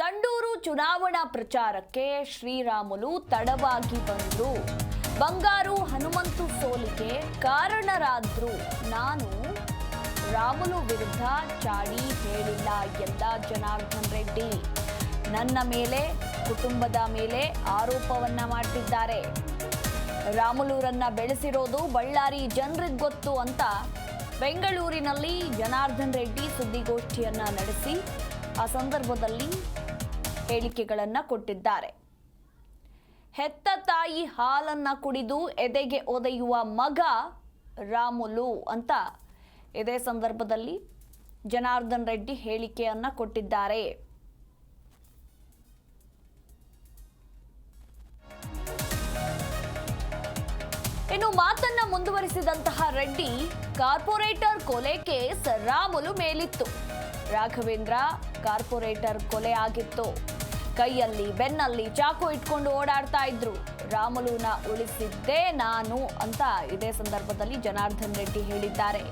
ಸಂಡೂರು ಚುನಾವಣಾ ಪ್ರಚಾರಕ್ಕೆ ಶ್ರೀರಾಮುಲು ತಡವಾಗಿ ಬಂದರು. ಬಂಗಾರು ಹನುಮಂತು ಸೋಲಿಗೆ ಕಾರಣರಾದ್ರು. ನಾನು ರಾಮುಲು ವಿರುದ್ಧ ಚಾಡಿ ಹೇಳಿಲ್ಲ ಎಂದ ಜನಾರ್ದನ್ ರೆಡ್ಡಿ. ನನ್ನ ಮೇಲೆ, ಕುಟುಂಬದ ಮೇಲೆ ಆರೋಪವನ್ನ ಮಾಡ್ತಿದ್ದಾರೆ. ರಾಮುಲೂರನ್ನ ಬೆಳೆಸಿರೋದು ಬಳ್ಳಾರಿ ಜನರಿಗೆ ಗೊತ್ತು ಅಂತ ಬೆಂಗಳೂರಿನಲ್ಲಿ ಜನಾರ್ದನ್ ರೆಡ್ಡಿ ಸುದ್ದಿಗೋಷ್ಠಿಯನ್ನ ನಡೆಸಿ, ಆ ಸಂದರ್ಭದಲ್ಲಿ ಹೇಳಿಕೆಗಳನ್ನ ಕೊಟ್ಟಿದ್ದಾರೆ. ಹೆತ್ತ ತಾಯಿ ಹಾಲನ್ನ ಕುಡಿದು ಎದೆಗೆ ಒದೆಯುವ ಮಗ ರಾಮುಲು ಅಂತ ಇದೇ ಸಂದರ್ಭದಲ್ಲಿ ಜನಾರ್ದನ್ ರೆಡ್ಡಿ ಹೇಳಿಕೆಯನ್ನ ಕೊಟ್ಟಿದ್ದಾರೆ. ಇನ್ನು ಮಾತನ್ನ ಮುಂದುವರಿಸಿದಂತಹ ರೆಡ್ಡಿ ಕಾರ್ಪೊರೇಟರ್ ಕೊಲೆ ಕೇಸ್ ರಾಮುಲು ಮೇಲಿತ್ತು. ರಾಘವೇಂದ್ರ ಕಾರ್ಪೊರೇಟರ್ ಕೊಲೆ ಆಗಿತ್ತು. ಕೈಯಲ್ಲಿ, ಬೆನ್ನಲ್ಲಿ ಚಾಕು ಇಟ್ಕೊಂಡು ಓಡಾಡ್ತಾ ಇದ್ರು. ರಾಮುಲುನ ಉಳಿಸಿದ್ದೇ ನಾನು ಅಂತ ಇದೇ ಸಂದರ್ಭದಲ್ಲಿ ಜನಾರ್ದನ್ ರೆಡ್ಡಿ ಹೇಳಿದ್ದಾರೆ.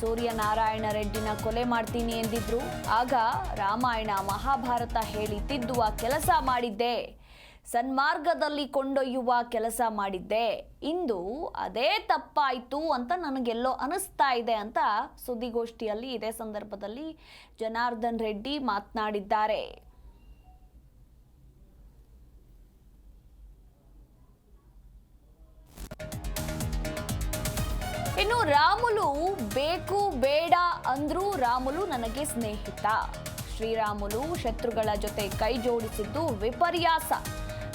ಸೂರ್ಯನಾರಾಯಣ ರೆಡ್ಡಿನ ಕೊಲೆ ಮಾಡ್ತೀನಿ ಎಂದಿದ್ರು. ಆಗ ರಾಮಾಯಣ ಮಹಾಭಾರತ ಹೇಳಿ ತಿದ್ದುವ ಕೆಲಸ ಮಾಡಿದ್ದೆ. ಸನ್ಮಾರ್ಗದಲ್ಲಿ ಕೊಂಡೊಯ್ಯುವ ಕೆಲಸ ಮಾಡಿದ್ದೆ. ಇಂದು ಅದೇ ತಪ್ಪಾಯಿತು ಅಂತ ನನಗೆಲ್ಲೋ ಅನಿಸ್ತಾ ಇದೆ ಅಂತ ಸುದ್ದಿಗೋಷ್ಠಿಯಲ್ಲಿ ಇದೇ ಸಂದರ್ಭದಲ್ಲಿ ಜನಾರ್ದನ್ ರೆಡ್ಡಿ ಮಾತನಾಡಿದ್ದಾರೆ. ಇನ್ನು ರಾಮುಲು ಬೇಕು, ಬೇಡ ಅಂದ್ರೂ ರಾಮುಲು ನನಗೆ ಸ್ನೇಹಿತ. ಶ್ರೀರಾಮುಲು ಶತ್ರುಗಳ ಜೊತೆ ಕೈ ಜೋಡಿಸಿದ್ದು ವಿಪರ್ಯಾಸ.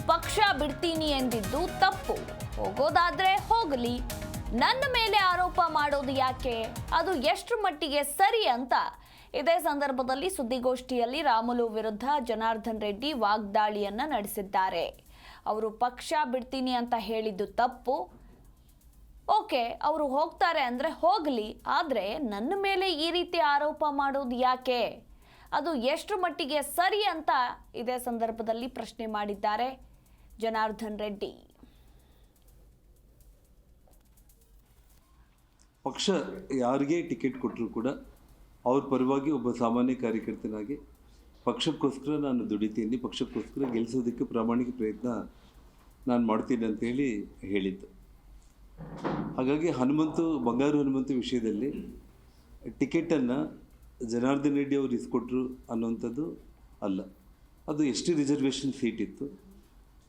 ಪಕ್ಷ ಬಿಡ್ತೀನಿ ಎಂದಿದ್ದು ತಪ್ಪು. ಹೋಗೋದಾದ್ರೆ ಹೋಗಲಿ. ನನ್ನ ಮೇಲೆ ಆರೋಪ ಮಾಡೋದು ಯಾಕೆ? ಅದು ಎಷ್ಟು ಮಟ್ಟಿಗೆ ಸರಿ ಅಂತ. ಇದೇ ಸಂದರ್ಭದಲ್ಲಿ ಸುದ್ದಿಗೋಷ್ಠಿಯಲ್ಲಿ ರಾಮುಲು ವಿರುದ್ಧ ಜನಾರ್ದನ್ ರೆಡ್ಡಿ ವಾಗ್ದಾಳಿಯನ್ನ ನಡೆಸಿದ್ದಾರೆ. ಅವರು ಪಕ್ಷ ಬಿಡ್ತೀನಿ ಅಂತ ಹೇಳಿದ್ದು ತಪ್ಪು. ಓಕೆ, ಅವರು ಹೋಗ್ತಾರೆ ಅಂದರೆ ಹೋಗಲಿ, ಆದರೆ ನನ್ನ ಮೇಲೆ ಈ ರೀತಿ ಆರೋಪ ಮಾಡೋದು ಯಾಕೆ? ಅದು ಎಷ್ಟು ಮಟ್ಟಿಗೆ ಸರಿ ಅಂತ ಇದೇ ಸಂದರ್ಭದಲ್ಲಿ ಪ್ರಶ್ನೆ ಮಾಡಿದ್ದಾರೆ ಜನಾರ್ದನ್ ರೆಡ್ಡಿ. ಪಕ್ಷ ಯಾರಿಗೆ ಟಿಕೆಟ್ ಕೊಟ್ಟರು ಕೂಡ ಅವ್ರ ಪರವಾಗಿ ಒಬ್ಬ ಸಾಮಾನ್ಯ ಕಾರ್ಯಕರ್ತನಾಗಿ ಪಕ್ಷಕ್ಕೋಸ್ಕರ ನಾನು ದುಡಿತೀನಿ, ಪಕ್ಷಕ್ಕೋಸ್ಕರ ಗೆಲ್ಲಿಸೋದಕ್ಕೆ ಪ್ರಾಮಾಣಿಕ ಪ್ರಯತ್ನ ನಾನು ಮಾಡ್ತೀನಿ ಅಂತೇಳಿ ಹೇಳಿದ್ದು. ಹಾಗಾಗಿ ಹನುಮಂತು, ಬಂಗಾರು ಹನುಮಂತು ವಿಷಯದಲ್ಲಿ ಟಿಕೆಟನ್ನು ಜನಾರ್ದನ್ ರೆಡ್ಡಿ ಅವರು ಇಸ್ಕೊಟ್ರು ಅನ್ನೋಂಥದ್ದು ಅಲ್ಲ. ಅದು ಎಸ್ ಟಿ ರಿಸರ್ವೇಷನ್ ಸೀಟ್ ಇತ್ತು,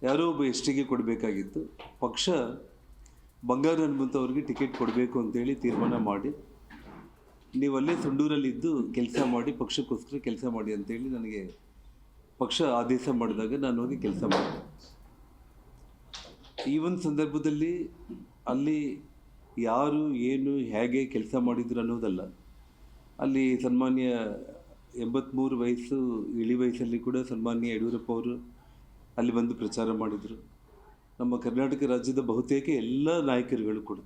ಯಾರೋ ಒಬ್ಬ ಎಸ್ ಟಿಗೆ ಕೊಡಬೇಕಾಗಿತ್ತು, ಪಕ್ಷ ಬಂಗಾರು ಹನುಮಂತ ಅವರಿಗೆ ಟಿಕೆಟ್ ಕೊಡಬೇಕು ಅಂತೇಳಿ ತೀರ್ಮಾನ ಮಾಡಿ, ನೀವು ಅಲ್ಲೇ ಸುಂಡೂರಲ್ಲಿದ್ದು ಕೆಲಸ ಮಾಡಿ, ಪಕ್ಷಕ್ಕೋಸ್ಕರ ಕೆಲಸ ಮಾಡಿ ಅಂತೇಳಿ ನನಗೆ ಪಕ್ಷ ಆದೇಶ ಮಾಡಿದಾಗ ನಾನು ಹೋಗಿ ಕೆಲಸ ಮಾಡಿದೆ. ಈ ಒಂದು ಸಂದರ್ಭದಲ್ಲಿ ಅಲ್ಲಿ ಯಾರು, ಏನು, ಹೇಗೆ ಕೆಲಸ ಮಾಡಿದ್ರು ಅನ್ನೋದಲ್ಲ. ಅಲ್ಲಿ ಸನ್ಮಾನ್ಯ ಎಂಬತ್ತ್ಮೂರು ವಯಸ್ಸು, ಇಳಿ ವಯಸ್ಸಲ್ಲಿ ಕೂಡ ಸನ್ಮಾನ್ಯ ಯಡಿಯೂರಪ್ಪ ಅವರು ಅಲ್ಲಿ ಬಂದು ಪ್ರಚಾರ ಮಾಡಿದರು. ನಮ್ಮ ಕರ್ನಾಟಕ ರಾಜ್ಯದ ಬಹುತೇಕ ಎಲ್ಲ ನಾಯಕರುಗಳು ಕೂಡ.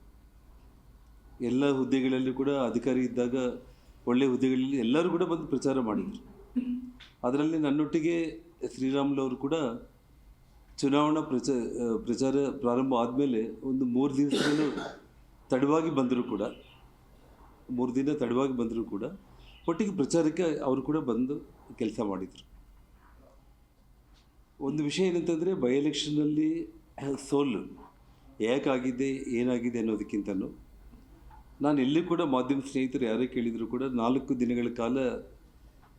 ಎಲ್ಲ ಹುದ್ದೆಗಳಲ್ಲಿ ಕೂಡ ಅಧಿಕಾರಿ ಇದ್ದಾಗ ಒಳ್ಳೆಯ ಹುದ್ದೆಗಳಲ್ಲಿ ಎಲ್ಲರೂ ಕೂಡ ಬಂದು ಪ್ರಚಾರ ಮಾಡಿದರು. ಅದರಲ್ಲಿ ನನ್ನೊಟ್ಟಿಗೆ ಶ್ರೀರಾಮುಲು ಅವರು ಕೂಡ ಚುನಾವಣಾ ಪ್ರಚ ಪ್ರಚಾರ ಪ್ರಾರಂಭ ಆದಮೇಲೆ ಒಂದು ಮೂರು ದಿವಸಗಳು ತಡವಾಗಿ ಬಂದರೂ ಕೂಡ, ಮೂರು ದಿನ ತಡವಾಗಿ ಬಂದರೂ ಕೂಡ ಒಟ್ಟಿಗೆ ಪ್ರಚಾರಕ್ಕೆ ಅವರು ಕೂಡ ಬಂದು ಕೆಲಸ ಮಾಡಿದರು. ಒಂದು ವಿಷಯ ಏನಂತಂದರೆ ಬೈ ಎಲೆಕ್ಷನ್ನಲ್ಲಿ ಸೋಲು ಯಾಕಾಗಿದೆ ಏನಾಗಿದೆ ಅನ್ನೋದಕ್ಕಿಂತನೂ ನಾನು ಎಲ್ಲೂ ಕೂಡ ಮಾಧ್ಯಮ ಸ್ನೇಹಿತರು ಯಾರೇ ಕೇಳಿದರೂ ಕೂಡ ನಾಲ್ಕು ದಿನಗಳ ಕಾಲ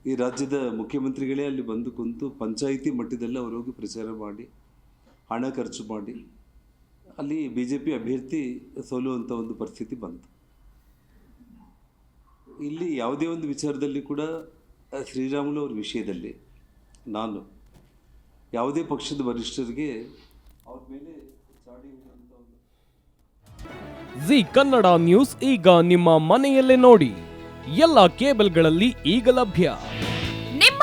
ಈ ರಾಜ್ಯದ ಮುಖ್ಯಮಂತ್ರಿಗಳೇ ಅಲ್ಲಿ ಬಂದು ಕುಂತು ಪಂಚಾಯಿತಿ ಮಟ್ಟದಲ್ಲಿ ಅವರು ಹೋಗಿ ಪ್ರಚಾರ ಮಾಡಿ ಹಣ ಖರ್ಚು ಮಾಡಿ ಅಲ್ಲಿ ಬಿ ಜೆ ಪಿ ಅಭ್ಯರ್ಥಿ ಸೋಲುವಂಥ ಒಂದು ಪರಿಸ್ಥಿತಿ ಬಂತು. ಇಲ್ಲಿ ಯಾವುದೇ ಒಂದು ವಿಚಾರದಲ್ಲಿ ಕೂಡ ಶ್ರೀರಾಮುಲು ಅವ್ರ ವಿಷಯದಲ್ಲಿ ನಾನು ಯಾವುದೇ ಪಕ್ಷದ ವರಿಷ್ಠರಿಗೆ ಅವ್ರ ಮೇಲೆ ಚಾಡಿ ಜಿ ಕನ್ನಡ ನ್ಯೂಸ್ ಈಗ ನಿಮ್ಮ ಮನೆಯಲ್ಲೇ ನೋಡಿ. ಎಲ್ಲ ಕೇಬಲ್ಗಳಲ್ಲಿ ಈಗ ಲಭ್ಯ. ನಿಮ್ಮ